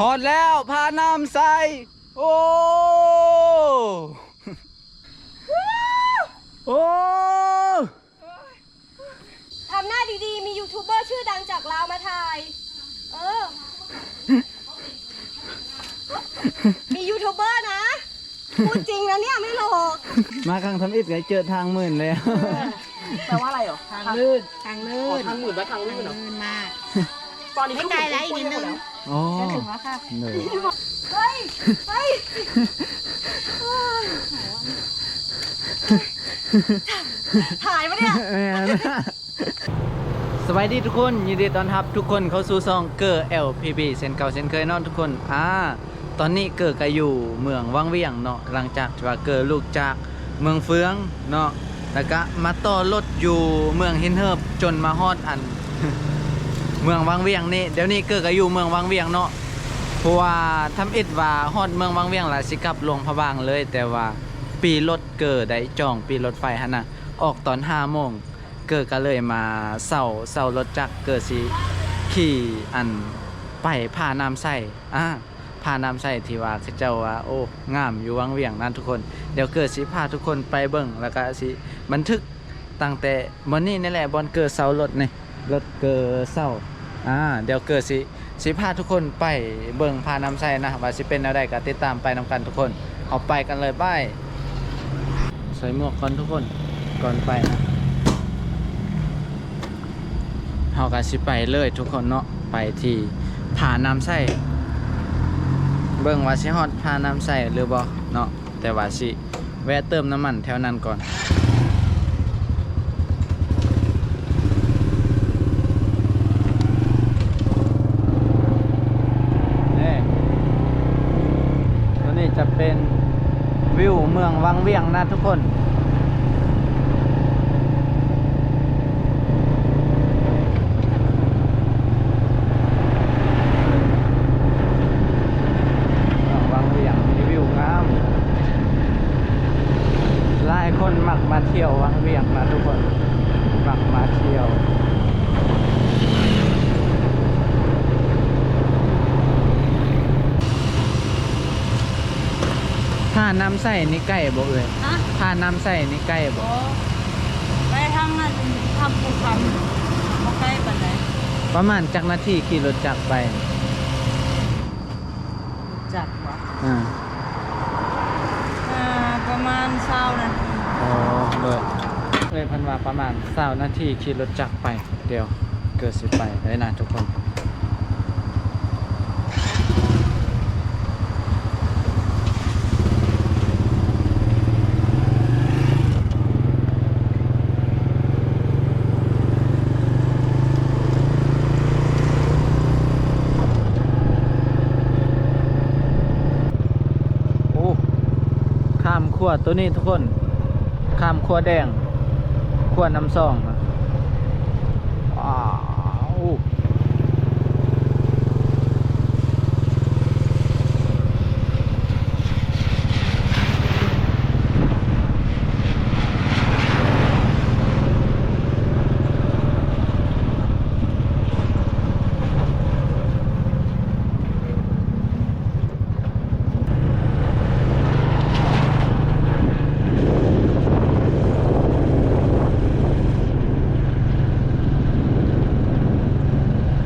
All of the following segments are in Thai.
หอดแล้วพาน้ำใส่โอ้โอ้ทำหน้าดีๆ มียูทูบเบอร์ชื่อดังจากลาวมาถ่าย เออ มียูทูบเบอร์นะ พูดจริงนะเนี่ยไม่หลอก มาครั้งทำอิดไงเจอทางหมื่นเลยแปลว่าอะไรเหรอทางลื่นทางอ๋ลื่อนทางหมื่นและทางลื่นเหรอลื่นมาก ตอนนี้ไม่ไกลแล้วอีกนิดนึง อ๋อจะถึงแล้วค่ะเหนื่อยเฮ้ยเฮ้ยถ่ายปะเนี่ยสวัสดีทุกคน ยินดีต้อนรับทุกคนเข้าสู่ซองเกอร์ LPB เส้นเก่าเส้นเคยเนอนทุกคนอ่าตอนนี้เกิดก็อยู่เมืองวังเวียงเนาะหลังจากที่ว่าเกิดลูกจากเมืองเฟืองเนาะแล้วก็มาต่อรถอยู่เมืองหินเฮิบจนมาฮอดอัน เมืองวังเวียงนี่เดี๋ยวนี้เกิดก็อยู่เมืองวังเวียงเนาะเพราะว่าทำอิดว่าฮอดเมืองวังเวียงล้วสิกลับลงพะบางเลย แต่ว่าปีรถเกิดได้จองปีรถไฟหั่นน่ะออกตอน5โมงเกิดก็เลยมาเสาเสารถจักรเกิดสิขี่อันไปพาน้ำใส่อ่าพาน้ำใส่ที่ว่าเขาเจ้าว่าโอ้งามอยู่วังเวียงนั่นทุกคน เดี๋ยวเกิดสิพาทุกคนไปเบิ่งแล้วก็สิบันทึกตั้งแต่มื้อนี้นี่แหละบอนเกิดเสารถนี่ รถเกิดเสาอ่าเดี๋ยวเกิดสิสิพาทุกคนไปเบิ่งพาน้ำใส่นะว่าสิเป็นแนวใดก็ติดตามไปนำกันทุกคนเอาไปกันเลยไปใส่หมวกก่อนทุกคนก่อนไปนะเฮาก็สิไปเลยทุกคนเนาะไปที่ผาน้ำใส่เบิ่งว่าสิฮอดผาน้ำใส่หรือบ่เนาะแต่ว่าสิแวะเติมน้ำมันแถวนั้นก่อนตัวนี้จะเป็นวิว เมืองวังเวียงนะทุกคน วางเวียงมีวิวงามหลายคนมักมาเที่ยววังเวียงนะทุกคน มักมาเที่ยว ถ้าน้ำใส่นี่ใกล้บ่เอ่ยฮะถ้าน้ำใส่นี่ใกล้บ่ โอ้ไปทางนั้นทำภูคำมาใกล้ปันไหนประมาณจักนาทีขี่รถจักรไปจัดวะอ่าอ่าประมาณเช้านาทีอ๋อเลยเลยพันว่าประมาณสานาทีขี่รถจักรไป เดี๋ยวเกิดสิไปเลยนะทุกคน โอ้ ข้ามขั้วตัวนี้ทุกคนข้ามขั้วแดงขั้วน้ำซองนะว้าว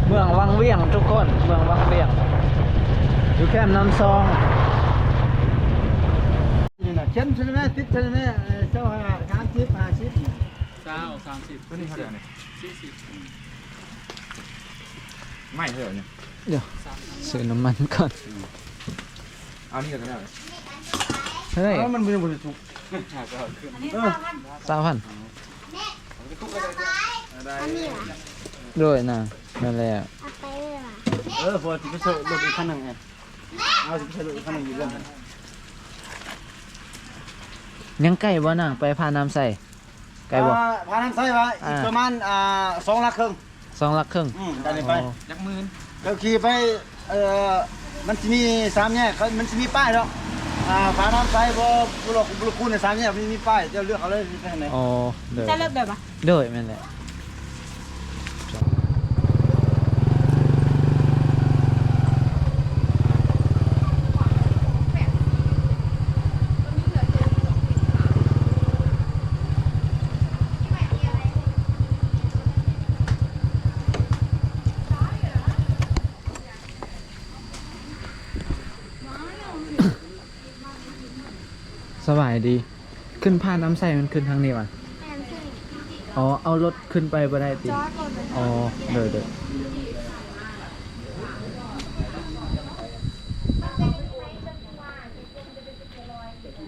เมืองวังเวียงทุกคน เมืองวังเวียง อยู่แคมป์น้ำซองนี่นะเช่นใช่ไหมติดใช่ไหมเอ่อเจ้าหาสามสิบห้าสิบเก้าสามสิบตัวนี้เท่าไหร่เนี่ยสี่สิบไม่เท่าไหร่เนี่ยเดี๋ยวซื้อน้ำมันก่อนเอานี่ก็ได้เฮ้ยเออมันเป็นบริสุทธิ์อันนี้สามพันสามพันได้ด้วยนะนั่นแหละเออพอที่ไปเช่ารถอีกคันหนึ่งไง เอาที่ไปเช่ารถอีกคันหนึ่งอยู่เรื่องนั้นยังไก่บ่น่ะไปพาน้ำใส่ไก่บ่ อ่าพาทางซ้ายว่าอีกประมาณอ่าสองลักครึ่งสองลักครึ่งอืมได้เลยไปอ๋อยักหมื่นก็ขี่ไปเอ่อมันจะมีสามแยกเขามันจะมีป้ายแล้วอ่าพาน้ำซ้ายบ่บุรุษบุรุษคุณในสามแยกมันมีป้ายเจ้าเลือกเอาเลยไปทางไหนอ๋อเด้อจะเลิกแบบปะเด้อแม่นแหละายดี ขึ้นผ่านน้ำใสมันขึ้นทางนี้วะอ๋อ เอารถขึ้นไปบ่ได้ติจอดรถเลยอ๋อเด้อเด้อ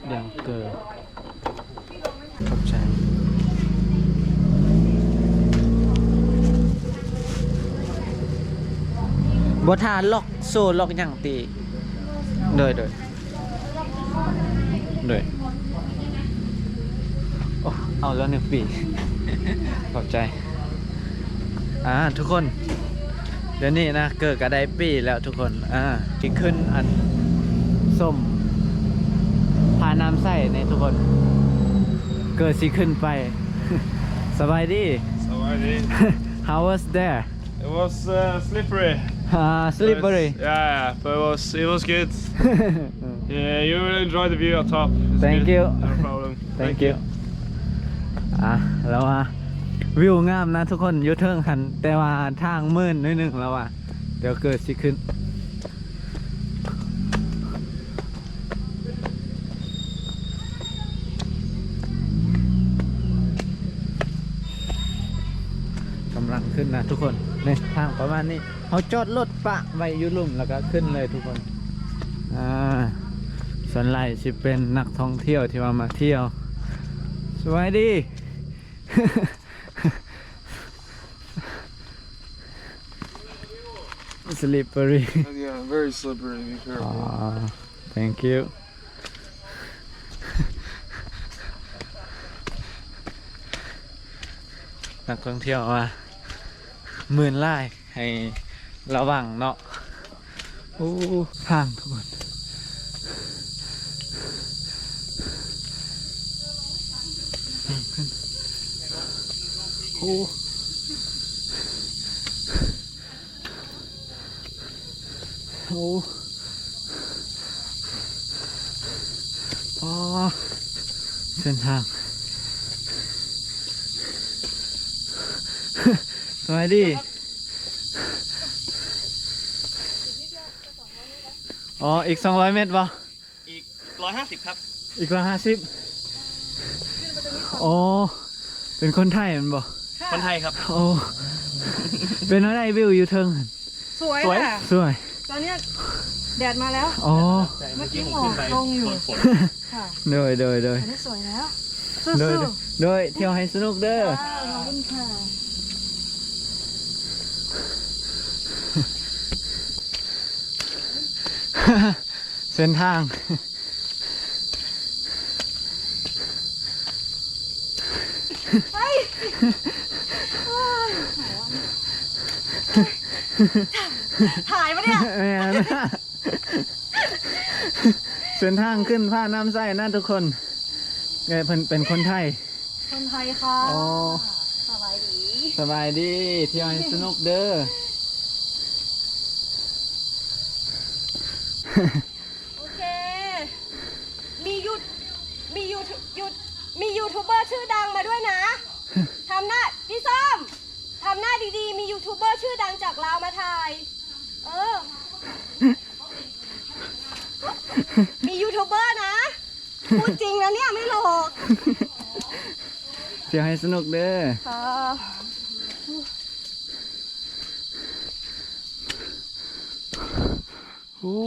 เดี๋ยวเกิดขอบใจบ่ทาล็อกโซ่ล็อกหยังตีเด้อเด้อเด้อโอ้ เอาแล้วหนึ่งปีขอบใจ อ่าทุกคน เดี๋ยวนี้นะเกิดกระไดปีแล้วทุกคน อ่าที่ขึ้นอันส้มพาน้ำใส่ในทุกคน เกิดสิขึ้นไป สบายดี Alrighty. how was there It was uh, slippery. uh, slippery But- yeah, but it was it was good. Yeah, you will enjoy the view on top. It's Thank good. you. No problem. thank you อะ แล้วอะวิวงามนะทุกคนยุเทิงหัน แต่ว่าทางมืดนิดนึงแล้วอะเดี๋ยวเกิดสิขึ้นกำลังขึ้นนะทุกคนนี่ทางประมาณนี้เขาจอดรถปะไว้อยุลุ่มแล้วก็ขึ้นเลยทุกคนอ่าส่วนไหลสิเป็นนักท่องเที่ยวที่ว่ามาเที่ยว สวัสดี slippery Yeah, very slippery. Be careful. อ๋อ thank you นักท่องเที่ยวว่าหมื่นไล่ให้ระวังเนาะ โอ้ทางทุกคนโอ้โอ้อ๋อเส้นทางสวัสดีอ๋อ อีก 200 เมตรป่ะอีกร้อยห้าสิบครับ อีกร้อยห้าสิบอ๋อ เป็นคนไทยแมันบ่ คนไทยครับ โอ้เป็นอะไรวิวอยู่เทิงหั่นสวยสวย ค่ะ สวย ตอนเนี้ยแดดมาแล้ว อ๋อเมื่อกี้หมอกลงอยู่ค่ะโดยโดยโดยอันนี้สวยแล้วสู้โดยๆโดยเที่ยวให้สนุกเด้อขอบคุณค่ะเส้นทาง เฮ้ย ถ่ายปะเนี่ยแม่นเส้นทางขึ้นผ้าน้ำใส่นะทุกคนเอ้ยเพิ่นเป็นคนไทย คนไทยค่ะอ๋อ สบายดีสบายดีเที่ยวให้สนุกเด้อ โอเค มียูมียูยูมียูทูบเบอร์ชื่อดังมาด้วยนะทำหน้าพี่ส้ม ทำหน้าดีๆ มียูทูบเบอร์ชื่อดังจากลาวมาถ่าย เออ มียูทูบเบอร์นะ พูดจริงนะเนี่ยไม่หลอกเที่ยวให้สนุกเด้อค่ะโอ้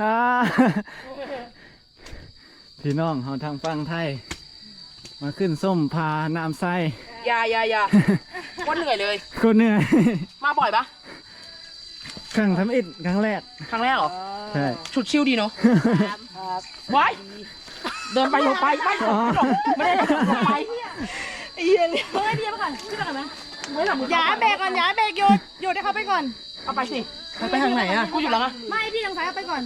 อ่า พี่น้องเขาทางฟังไทย มาขึ้นส้มพาน้ำไส้อยาอยาอยาว่าเหนื่อยเลยก็เหนื่อย มาบ่อยปะครั้งทำอิดครั้งแรก ครั้งแรกเหรอใช่ชุดชิวดีเนาะไว้เดินไปลงไปไม่ไม่ได้ลงไปเอียเลยเฮ้ยเดียวไปก่อนขึ้นไปก่อนไหมไม่หลับมืออย่าเบรกก่อนอย่าเบรกหยุดหยุดให้เขาไปก่อนเอาไปสิ ไปทางไหนอะกูอยู่แล้วอะไม่พี่ทางซ้ายเอาไปก่อน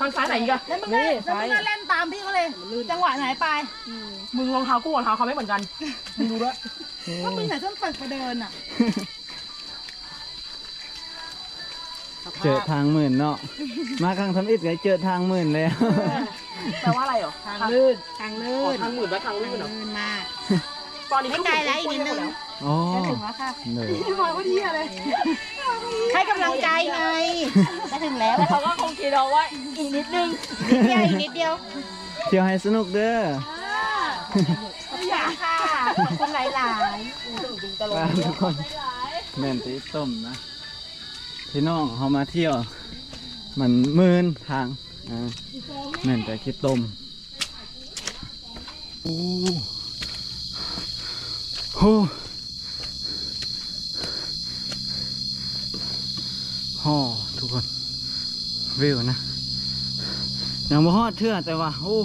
ทางซ้ายไหนอีกอะแล้วมึงก็แล้วมึงก็เล่นตามพี่เขาเลย จังหวะไหนไปมึงรองเท้ากูรองเท้าเขาไม่เหมือนกันมึงดูด้วยถ้ามึงใส่ส้นตึกไปเดินอะเจอทางหมื่นเนาะ มาครั้งทำอิดไงเจอทางหมื่นแล้วแปลว่าอะไรเหรอทางลื่นทางลื่นทางหมื่นและทางลื่นเหรอลื่นมากตอนนี้ไม่ไกลแล้วอีกนิดนึง อ๋อถึงแล้วค่ะเลยให้กำลังใจไงจะถึงแล้วเขาก็คงคิดเอาว่าอีกนิดนึงนิดเดียวอีกนิดเดียวเที่ยวให้สนุกเด้ออยากค่ะขอบคุณหลายปลาทุกคนแม่นตีต้มนะพี่น้องเขามาเที่ยว มันมืนทางอ่าแม่นแต่คิดต้มโอ้โห ฮ่อทุกคนวิวนะยังบ่ฮอดเทื่อแต่ว่า โอ้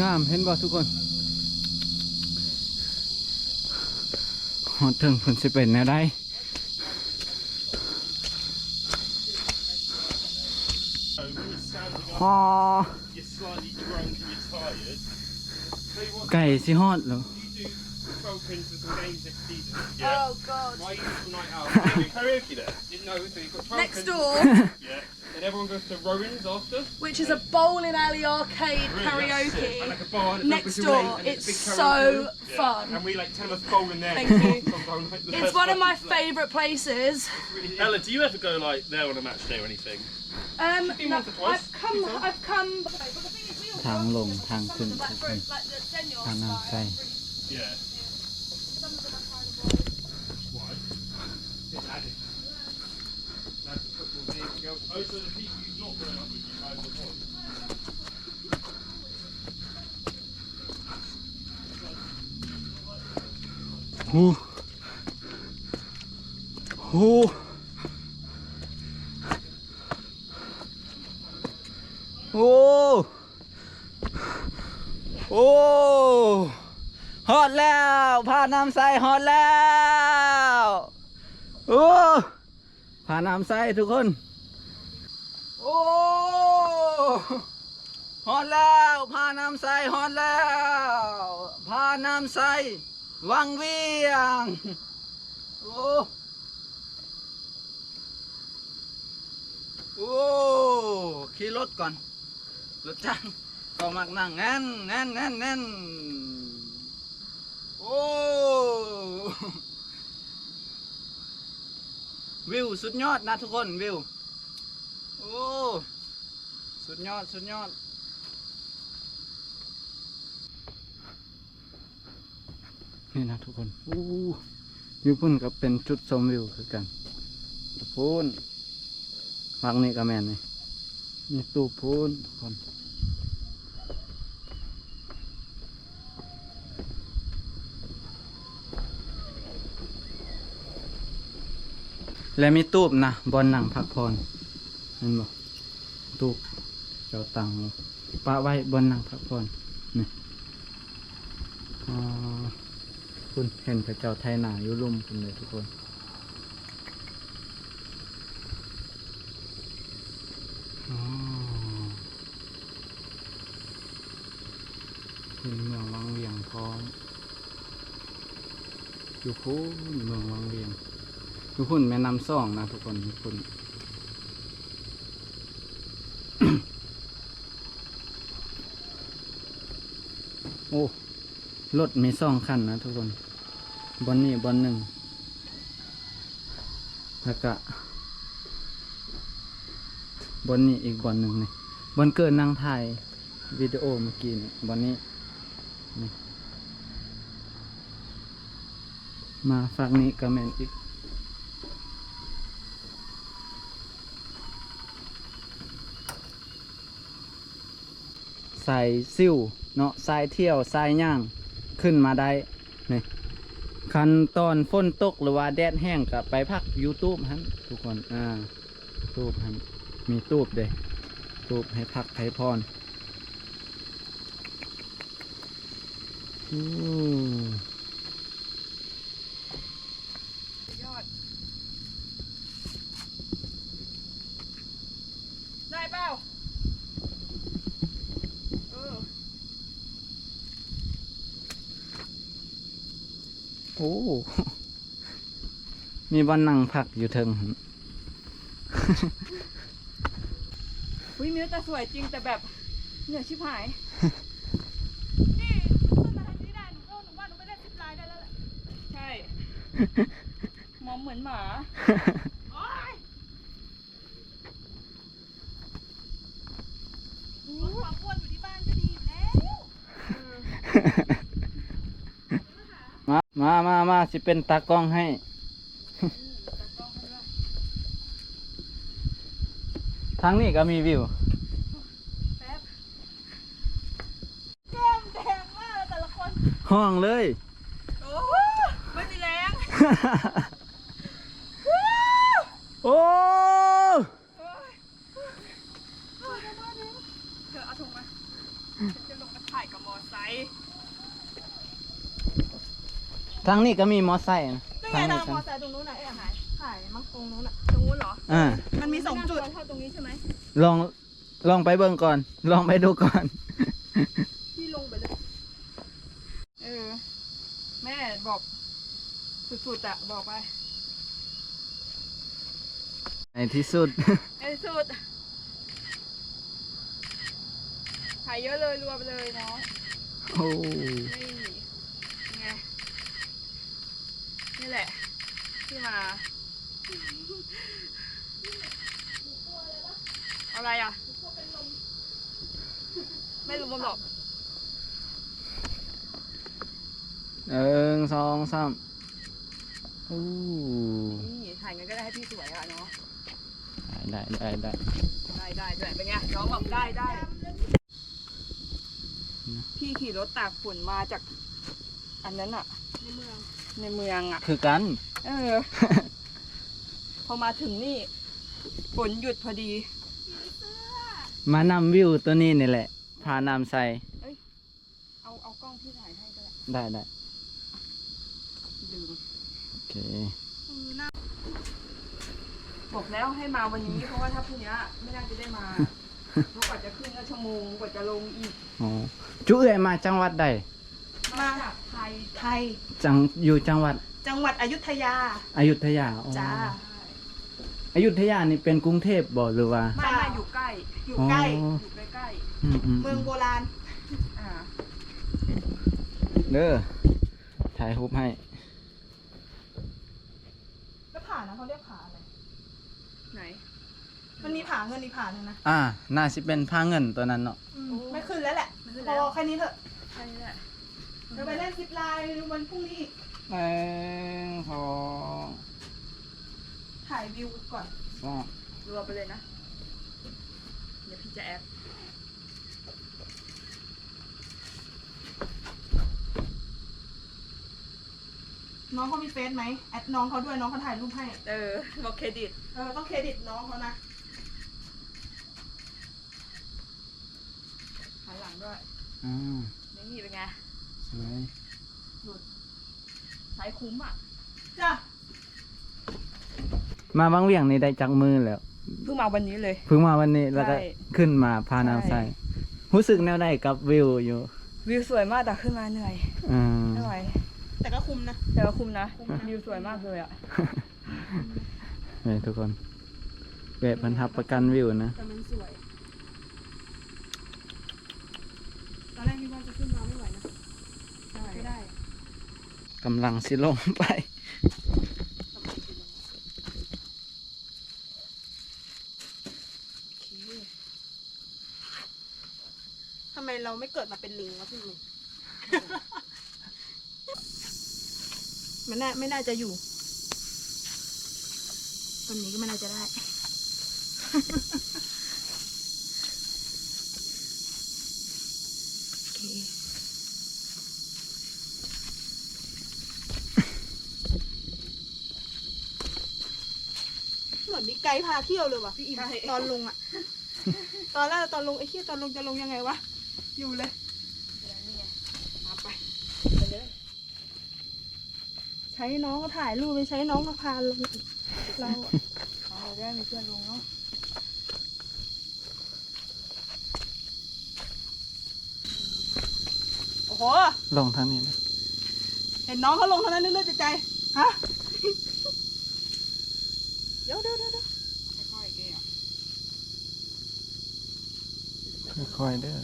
งามเห็นบ่ทุกคนฮอดถึงเพิ่นสิเป็นแนวใดฮอไก่สิฮอดเหรอ you do 12 pins for some games next season. Yeah. Oh, God. Why are you doing night out? You do karaoke there? Didn't know, so you've got 12 Next pins. door, Yeah. And everyone goes to Rowan's after. which is a bowling alley arcade Really, that's it. And karaoke. like a bar and Next it's open to door, eight, and it's a big so karaoke room. Yeah. fun. And we like tell us bowling there. Thank you. Sometimes, like, the It's best one of my ones, like- favourite places. Ella, do you ever go like there on a match day or anything? Um, been no, once or twice, I've come, two times. I've come. ทางลงทางขึ้นทุกคนทางน้ำใส่ Yeah. Oh, so the people you've not grown up with, you guys before. ฮูฮูโอ้โอ้ฮอดแล้วพาน้ำใสฮอดแล้ว โอ้พาน้ำใสทุกคน โอ้ฮอดแล้วพาน้ำใสฮอดแล้วพาน้ำใสวังเวียง โอ้โอ้ขี่รถก่อนรถจังก็มักนั่งแน่นแน่นแน่นแน่นโอ้วิวสุดยอดนะทุกคนวิว ยอด สุดยอด นี่นะทุกคน อู้อยูพุ่นก็เป็นจุดชมวิวคือกันพูนฟังนี่ก็แมนนี่นี่ตู้พูนทุกคนและมีตูบนะบอลหนังพักพรเห็นบ่ตูบ เจ้าตังปะไว้บนนังพักพรนี่คุณเห็นพระเจ้าไทยหนาอยู่ลุ่มคุณเลยทุกคนอ๋อเป็นเมืองวังเวียงพร้อมอยู่พูนเมืองวังเวียงทุกคนแม่น้ำซ่องนะทุกคนทุกคน โอ้รถมีซ่องคันนะทุกคนบอนนี่บอนหนึ่งแล้วก็บอนนี่อีกบอนหนึ่งนี่บอนเกินนางถ่ายวิดีโอเมื่อกี้นี่บอนนี้นี่มาฝากนี้ก็แมนอีกใสายซิ่ว เนาะสายเที่ยวสายย่างขึ้นมาได้นี่คันตอนฝนตกหรือว่าแดดแห้งก็ไปพักยูทูบฮันทุกคนอ่าตูบฮันมีตูบเด้ตูบให้พักให้พรอืมด้เปล่าเออ โอ้ มีบอนนั่งพักอยู่เทิงหั่นวิมิวแต่สวยจริงแต่แบบเหนื่อยชิบหาย นี่ต้นไม้ที่ได้หนูก็หนูว่าหนูไม่ได้สิบลายได้แล้วมองเหมือนหมาความอ้วนอยู่ที่บ้านก็ดีอยู่แล้ว มามามามาสิเป็นตากล้องให้ ทางนี้ก็มีวิว แก้มแดงมากแต่ละคน ห้องเลย โอ้ไม่มีแรง โอ้ เธอเอาถุงมาฉันจะลงมาถ่ายกับมอไซค์ ทางนี้ก็มีมอไซค์นะนี่ทาไงงนี้ทางก็มอไซค์ตรงนู้นน่ะไอ้หายหายมั้งตรงนู้นอะตรงนู้นเหรอ อ่ามันมีสองจุดไน่ากลัวเท่าตรงนี้ใช่ไหมลองลองไปเบิ่งก่อน ลองไปดูก่อน พี่ลงไปเลย เออ แม่บอก สุดๆอะบอกไป ในที่สุด ไอ้สุดถ่ายเยอะเลยรวมไปเลยเนาะโอ้ นี่ไง นี่แหละ ที่มา อะไรอะ ไม่รู้มันหรอกหนึ่งสองสามโอ้นี่ถ่ายเงินก็ได้ให้พี่สวยอะเนาะ ได้ได้ได้ได้ได้ด้วยเป็นไงน้องบอกได้ได้ พี่ขี่รถตากฝนมาจาก อันนั้นอะในเมือง ในเมืองอะคือกัน เออ พอมาถึงนี่ฝนหยุดพอดี มานำวิวตัวนี้นี่แหละ พานำใส่เอาเอากล้องพี่ถ่ายให้ก็ได้ได้ได้ลืมโอเคบอกแล้วให้มาวันนี้เพราะว่าถ้าพรุ่งนี้ไม่น่าจะได้มาเพราะกว่าจะขึ้นก็ชั่วโมงกว่าจะลงอีกอ๋อจุเอ๋ยมาจังหวัดใด มาจากไทยไทย จังอยู่จังหวัดจังหวัดอยุธยาอยุธยาอ๋อจ้าอยุธยานี่เป็นกรุงเทพบ่หรือว่าไม่ไม่อยู่ใกล้ อยู่ใกล้อ๋ออยู่ใกล้อืมอืมเมืองโบราณๆอ่าเด้อถ่ายรูปให้แล้วผานะเขาเรียกผาอะไรไหน มันมีผาเงินอีกผาหนึ่งนะอ่าน่าสิเป็นผ้าเงินตัวนั้นเนาะไม่ขึ้นแล้วแหละไม่ขึ้นพแล้วอแค่นี้เถอะใช่แหละ เดี๋ยวไปเล่นซิปไลน์วันพรุ่งนี้อีกหนึ่งสองถ่ายวิวก่อนสามรวมไปเลยนะ เดี๋ยวพี่จะแอปน้องเขามีเฟซไหมแอดน้องเขาด้วยน้องเขาถ่ายรูปให้เออบอกเครดิต เออต้องเครดิตน้องเขานะหันหลังด้วยอ่านี่เป็นไง สวยใช้คุ้มอะจ้ะมาบางเวียงนี่ได้จักมือแล้วเพิ่งมาวันนี้เลย เพิ่งมาวันนี้แล้วก็ใช่ขึ้นมาพานำใช่ใส่รู้สึกแนวใดกับวิวอยู่วิวสวยมากแต่ขึ้นมาเหนื่อยอ่าไม่ไหวแต่ก็คุ้มนะแต่ว่าคุ้มนะวิวสวยมากเลยอะนี่ทุกคนเวทพันทับประกันวิวนะแต่มันสวย ตอนแรกพี่ว่าจะขึ้นมาไม่ไหวนะ ใช่ ไม่ได้ กำลังสิลงไปทำไมเราไม่เกิดมาเป็นลิงวะพี่มึงมันน่าไม่น่าจะอยู่ต้นนี้ก็ไม่น่าจะได้ โอเค เหมือนมีไกด์ พาเที่ยวเลยว่ะพี่อิมตอนลงอะตอนแรกตอนลงไอ้เหี้ยตอนลงจะลงยังไงวะ อยู่เลยมาไปไปเลย ใช้น้องก็ถ่ายรูปไปใช้น้องก็พาลงอีกเราอะเราได้มีเพื่อนลงเนาะโอ้โห ลงทางนี้นะ เห็นน้องเขาลงเท่านั้นนึกในใจ ฮะ เดี๋ยวเดี๋ยวเดี๋ยวเดี๋ยว ค่อยๆแกอะ ค่อยๆเด้อ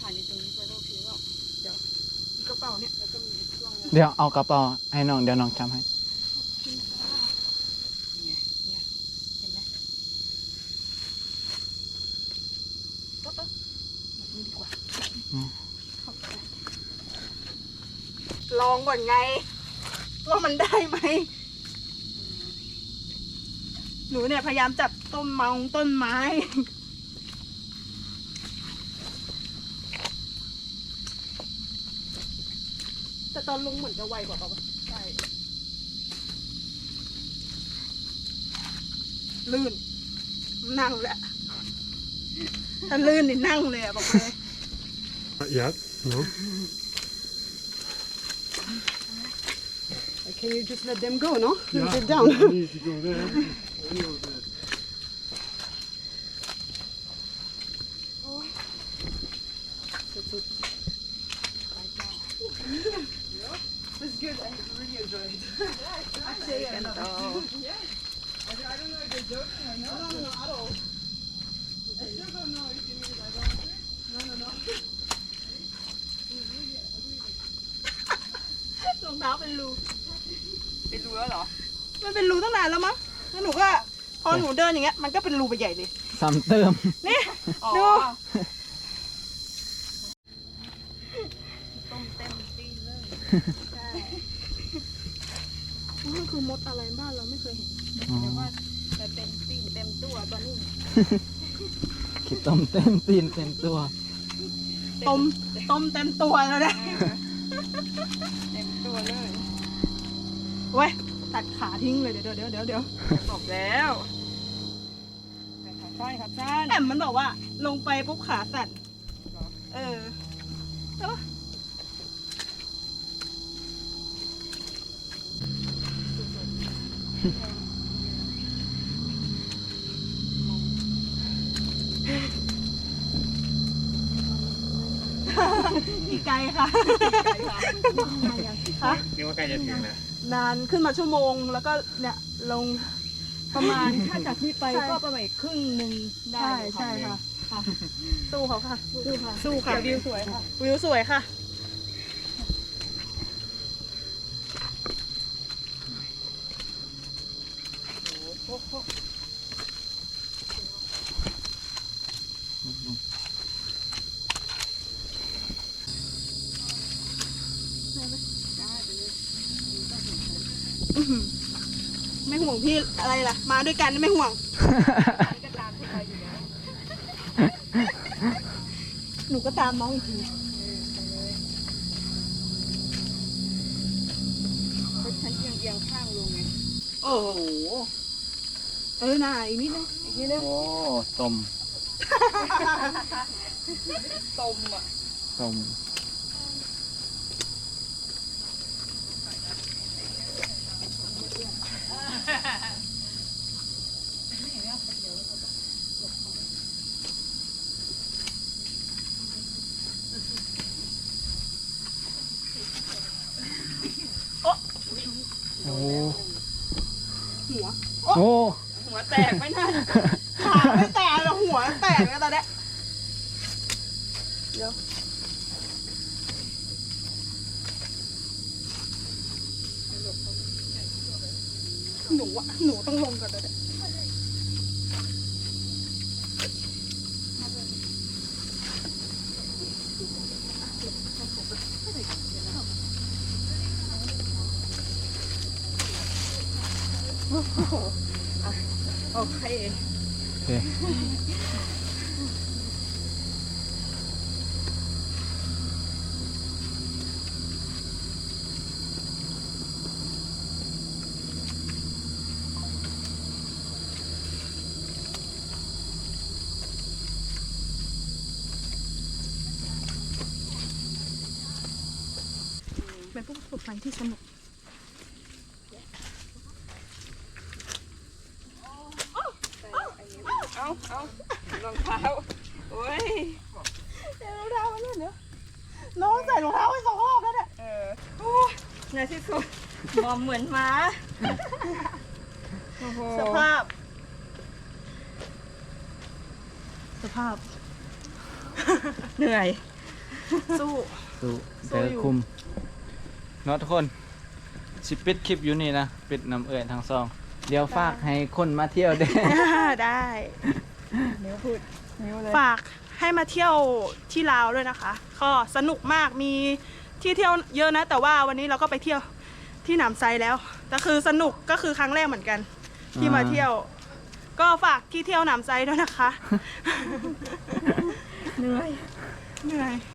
ถ่ายในตรงนี้ไปก็โอเคแล้วมีกระเป๋าเนี่ยแล้วก็มีช่วงมเดี๋ยวเอากระเป๋าให้น้องเดี๋ยวน้องจำให้ลองก่อนไง ว่ามันได้ไหม หนูเนี่ยพยายามจับต้นเมาต้นไม้ ต่ตอนลงเหมือนจะไวกว่าเปล่าวะใช่ลื่น นั่งแหละถ้าลื่นนี่นั่งเลยอะบอกเลย Not yet. No. Can you just let them go, no? Yeah. Sit down. You need to go there. Any of the- It's good. I really enjoyed it. Actually, I know. Yeah. I don't know if you're joking or not. No, no, no, at all. I still don't know if you mean I don't. No, no, no. รองเท้าเป็นรู เป็นรูแล้วเหรอ มันเป็นรูตั้งนานแล้วมั้ง แล้วหนูก็ พอหนูเดินอย่างเงี้ย มันก็เป็นรูไปใหญ่เลย ซ้ำเติม นี่ดูมันคือมดอะไรบ้านเราไม่เคยเห็นแต่เต็มตีนเต็มตัวตอนนี้คิดต้มเต็มตีนเต็มตัว ต้มต้มเต็มตัวแล้วนะเต็มตัวเลย เว้ยตัดขาทิ้งเลยเดี๋ยวเดี๋ยวเดี๋ยวเดี๋ยวบอกแล้ว ขาสั้นขานแอมมันบอกว่า ลงไปปุ๊บขาสั่นเออใช่ปะอีกไกลค่ะคะนี่ว่าใกล้จะถึงแล้วนานขึ้นมาชั่วโมงแล้วก็เนี่ยลง ประมาณถ้าจากนี้ไปใช่ก็ประมาณอีกครึ่งหนึ่งได้ใช่ใช่ค่ะค่ะสู้เขาค่ะสู้ค่ะสู้ค่ะแต่วิวสวยค่ะวิวสวยค่ะ ไม่ห่วงพี่อะไรล่ะ มาด้วยกันไม่ห่วง หนูก็ตามน้องอีกทีฉันเอียงเอียงข้างลงไง โอ้โห เออน่าอีกนิดนึงอีกนิดนึงโอ้ต้มต้มอะต้ม โอ้ หัว โอ้ หัวแตกไม่น่าขาไม่แตกหรอกหัวแตกแล้วตอนเนี้ยเดี๋ยวหนูอะหนูต้องลงก่อนเลย โอเค โอเค เป็นผู้ประสบภัยที่สนุก เอาเอารองเท้าโอ้ย เดี๋ยวรองเท้ามาเนี่ยเดี๋ยวน้องใส่รองเท้าไปสองรอบแล้วเนี่ย เออโอ้ย ในที่สุดมอมเหมือนม้าโอ้โหสภาพ สภาพ เหนื่อย สู้สู้สู้เจออยู่ คุมเนาะทุกคนสิปิดคลิปอยู่นี่นะ ปิดน้ำเอ่ยทั้งสอง เดี๋ยวฝากให้คนมาเที่ยวเด้ ได้ฝากให้มาเที่ยวที่ลาวด้วยนะคะ ก็สนุกมากมี ที่เที่ยวเยอะนะ แต่ว่าวันนี้เราก็ไปเที่ยวที่หนามไซแล้วแต่คือสนุกก็คือครั้งแรกเหมือนกัน ที่มาเที่ยว ก็ฝากที่เที่ยวหนามไซด้วยนะคะ เหนื่อย เหนื่อย